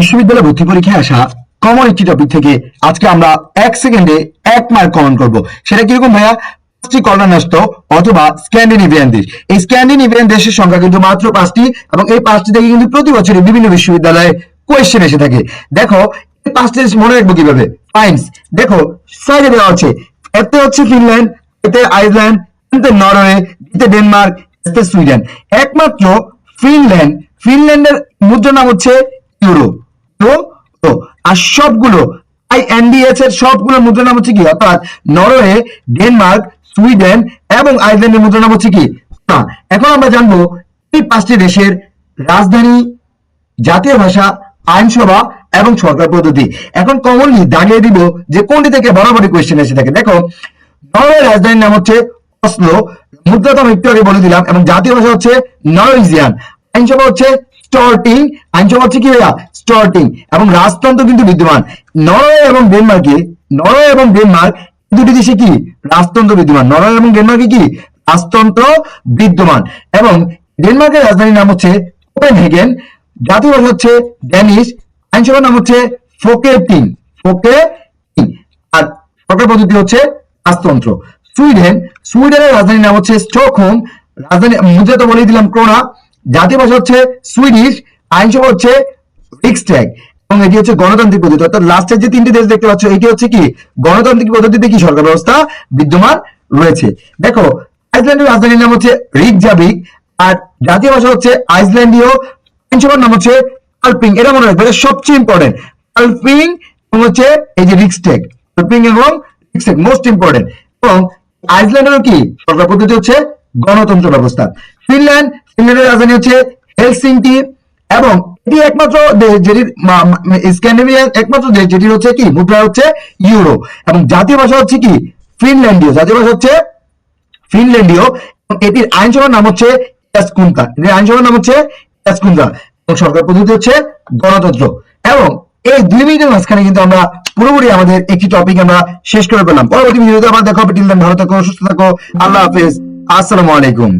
বিশ্ববিদ্যালয় ভর্তি পরীক্ষায় আসা কমন একটি টপিক থেকে আজকে আমরা এক সেকেন্ডে এক মার্ক কমন করব। সেটা কীরকম ভাইয়া? পাঁচটি কর্নার নষ্ট অথবা স্ক্যান্ডিনেভিয়ান দেশ এই দেশের সংখ্যা কিন্তু মাত্র পাঁচটি এবং এই পাঁচটি কিন্তু বিভিন্ন বিশ্ববিদ্যালয়ে কোয়েশ্চেন এসে থাকে। দেখো, এই পাঁচটি দেশ মনে রাখব কীভাবে? দেওয়া এতে হচ্ছে ফিনল্যান্ড, এতে নরওয়ে, এতে ডেনমার্ক সুইডেন। একমাত্র ফিনল্যান্ড, ফিনল্যান্ডের মুদ্রা নাম হচ্ছে ইউরো। তো আর সবগুলো আই এনডিএস এর সবগুলো মুদ্রা নাম হচ্ছে কি? অর্থাৎ নরওয়ে, ডেনমার্ক, সুইডেন এবং আইসল্যান্ডের মুদ্রা নাম হচ্ছে কি? এখন আমরা জানব এই পাঁচটি দেশের রাজধানী, জাতীয় ভাষা, আইনসভা এবং সরকার পদ্ধতি। এখন কমনলি দাঁড়িয়ে দিব যে কোনটি থেকে বরাবরই কোয়েশ্চেন এসে থাকে। দেখো, নরওয়ের রাজধানীর নাম হচ্ছে অসলো। মুদ্রা তো আমি একটু আগে বলে দিলাম এবং জাতীয় ভাষা হচ্ছে নরওয়েজিয়ান। আইনসভা হচ্ছে স্টর্টিং কি এবং রাজতন্ত্র কিন্তু বিদ্যমান। নরওয়ে এবং ডেনমার্কে, নরওয়ে এবং ডেনমার্ক দুটি দেশে কি? রাজতন্ত্র বিদ্যমান। নরওয়ে এবং ডেনমার্কে কি? রাজতন্ত্র বিদ্যমান। এবং ডেনমার্কের রাজধানীর নাম হচ্ছে কোপেনহেগেন, জাতীয় হচ্ছে ড্যানিশ, আইনসভার নাম হচ্ছে ফোকে ফোকেটিং ফোকে আর সরকার পদ্ধতি হচ্ছে রাজতন্ত্র। সুইডেন, সুইডেনের রাজধানীর নাম হচ্ছে স্টকহোম, রাজধানী মুদ্রা তো বলেই দিলাম ক্রোনা। জাতীয় ভাষা হচ্ছে সুইডিশ আইনসভা হচ্ছে রিক্সট্যাগ এবং এটি হচ্ছে গণতান্ত্রিক পদ্ধতি। অর্থাৎ লাস্টের যে তিনটি দেশ দেখতে পাচ্ছ, এটি হচ্ছে কি? গণতান্ত্রিক পদ্ধতিতে কি সরকার ব্যবস্থা বিদ্যমান রয়েছে। দেখো আইসল্যান্ডের রাজধানীর নাম হচ্ছে রিকজাবিক আর জাতীয় ভাষা হচ্ছে আইসল্যান্ডীয় আইনসভার নাম হচ্ছে আলপিং এটা মনে রাখবে সবচেয়ে ইম্পর্টেন্ট আলপিং হচ্ছে এই যে রিক্সটেক আলপিং এবং রিক্সটেক মোস্ট ইম্পর্টেন্ট এবং আইসল্যান্ডেরও কি? সরকার পদ্ধতি হচ্ছে গণতন্ত্র ব্যবস্থা। ফিনল্যান্ড ফিনল্যান্ডের রাজধানী হচ্ছে হেলসিংকি এবং এটি একমাত্র মা- স্ক্যান্ডিনেভিয়ান একমাত্র দেশ যেটির হচ্ছে কি? মুদ্রা হচ্ছে ইউরো। এবং জাতীয় ভাষা হচ্ছে কি? ফিনল্যান্ডীয়। জাতীয় ভাষা হচ্ছে ফিনল্যান্ডীয়। এবং এটির আইনসভার নাম হচ্ছে এসকুন্তা। এটির আইনসভার নাম হচ্ছে এসকুন্তা। এবং সরকার পদ্ধতি হচ্ছে গণতন্ত্র। এবং এই দুই মিনিটের মাঝখানে কিন্তু আমরা পুরোপুরি আমাদের একটি টপিক আমরা শেষ করে পেলাম পরবর্তী ভিডিওতে আবার দেখা ভালো থাকো, সুস্থ থাকো। আল্লাহ হাফেজ। আসসালামু আলাইকুম।